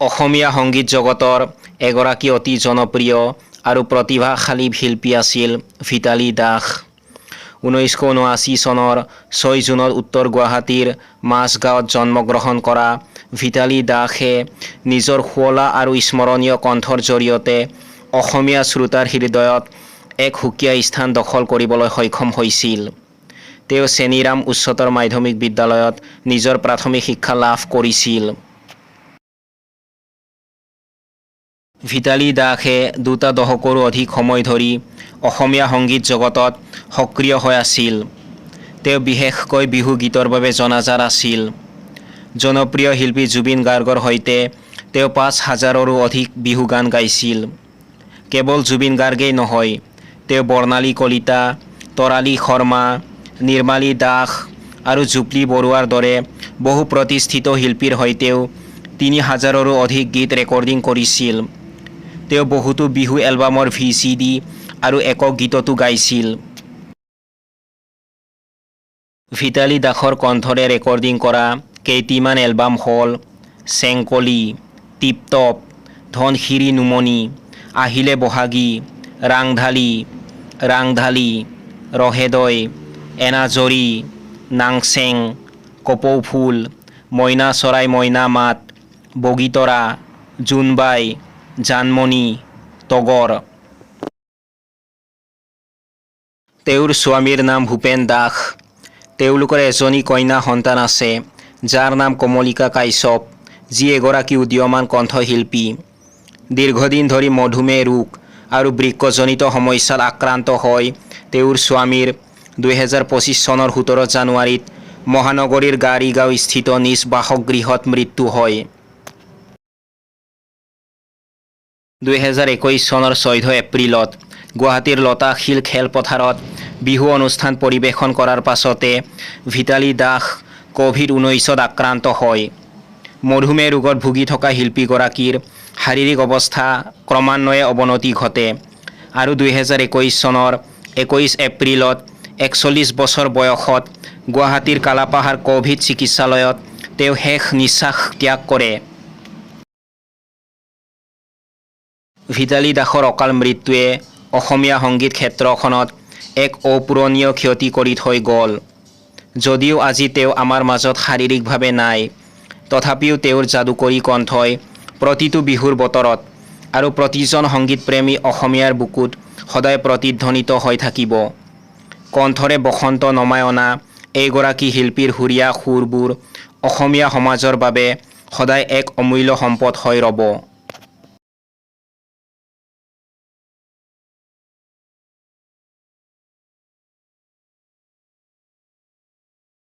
অসমীয়া সংগীত জগতৰ এগৰাকী অতি জনপ্ৰিয় আৰু প্ৰতিভাশালী শিল্পী আছিল ভিতালী দাস। ঊনৈছশ ঊনাশী চনৰ ছয় জুনত উত্তৰ গুৱাহাটীৰ মাজগাঁৱত জন্মগ্ৰহণ কৰা ভিতালী দাসে নিজৰ শুৱলা আৰু স্মৰণীয় কণ্ঠৰ জৰিয়তে অসমীয়া শ্ৰোতাৰ হৃদয়ত এক সুকীয়া স্থান দখল কৰিবলৈ সক্ষম হৈছিল। তেওঁ চেনিৰাম উচ্চতৰ মাধ্যমিক বিদ্যালয়ত নিজৰ প্ৰাথমিক শিক্ষা লাভ কৰিছিল। ভিতালী দাসে দুটা দশকৰো অধিক সময় ধৰি অসমীয়া সংগীত জগতত সক্ৰিয় হৈ আছিল। তেওঁ বিশেষকৈ বিহু গীতৰ বাবে জনাজাত আছিল। জনপ্ৰিয় শিল্পী জুবিন গাৰ্গৰ সৈতে তেওঁ পাঁচ হাজাৰৰো অধিক বিহু গান গাইছিল। কেৱল জুবিন গাৰ্গেই নহয়, তেওঁ বৰ্ণালী কলিতা, তৰালী শৰ্মা, নিৰ্মালী দাস আৰু জুবলি বৰুৱাৰ দৰে বহু প্ৰতিষ্ঠিত শিল্পীৰ সৈতেও তিনি হাজাৰৰো অধিক গীত ৰেকৰ্ডিং কৰিছিল। তেওঁ বহুতো বিহু এলবামৰ ভি চি ডি আৰু একক গীততো গাইছিল। ভিতালী দাসৰ কণ্ঠৰে ৰেকৰ্ডিং কৰা কেইটিমান এলবাম হ'ল চেংকলি টিপটপ ধনশিৰি নুমনি, আহিলে বহাগী, ৰাংঢালি ৰাংঢালি, ৰহেদৈ, এনাজৰী, নাংচেং কপৌ ফুল মইনা চৰাই মইনা মাত, বগীতৰা, জোনবাই জানমণি তগৰ তেওঁৰ স্বামীৰ নাম ভূপেন দাস। তেওঁলোকৰ এজনী কন্যা সন্তান আছে, যাৰ নাম কমলিকা কাশ্যপ, যি এগৰাকী উদীয়মান কণ্ঠশিল্পী। দীৰ্ঘদিন ধৰি মধুমেহ ৰোগ আৰু বৃক্কজনিত সমস্যাত আক্ৰান্ত হৈ তেওঁৰ স্বামীৰ দুহেজাৰ পঁচিছ চনৰ সোতৰ জানুৱাৰীত মহানগৰীৰ গাড়ীগাঁও স্থিত নিজ বাসগৃহত মৃত্যু হয়। দুহেজাৰ একৈছ চনৰ চৈধ্য এপ্ৰিলত গুৱাহাটীৰ লতাশিল খেলপথাৰত বিহু অনুষ্ঠান পৰিৱেশন কৰাৰ পাছতে ভিতালী দাস ক'ভিড ঊনৈছত আক্ৰান্ত হয়। মধুমেহ ৰোগত ভুগি থকা শিল্পীগৰাকীৰ শাৰীৰিক অৱস্থা ক্ৰমান্বয়ে অৱনতি ঘটে আৰু দুহেজাৰ একৈছ চনৰ একৈছ এপ্ৰিলত একচল্লিছ বছৰ বয়সত গুৱাহাটীৰ কালাপাহাৰ ক'ভিড চিকিৎসালয়ত তেওঁ শেষ নিশ্বাস ত্যাগ কৰে। ভিতালী দাসৰ অকাল মৃত্যুৱে অসমীয়া সংগীত ক্ষেত্ৰখনত এক অপূৰণীয় ক্ষতি কৰি থৈ গ'ল। যদিও আজি তেওঁ আমাৰ মাজত শাৰীৰিকভাৱে নাই, তথাপিও তেওঁৰ যাদুকৰী কণ্ঠই প্ৰতিটো বিহুৰ বতৰত আৰু প্ৰতিজন সংগীতপ্ৰেমী অসমীয়াৰ বুকুত সদায় প্ৰতিধ্বনিত হৈ থাকিব। কণ্ঠৰে বসন্ত নমাই অনা এইগৰাকী শিল্পীৰ সুৰীয়া সুৰবোৰ অসমীয়া সমাজৰ বাবে সদায় এক অমূল্য সম্পদ হৈ ৰ'ব।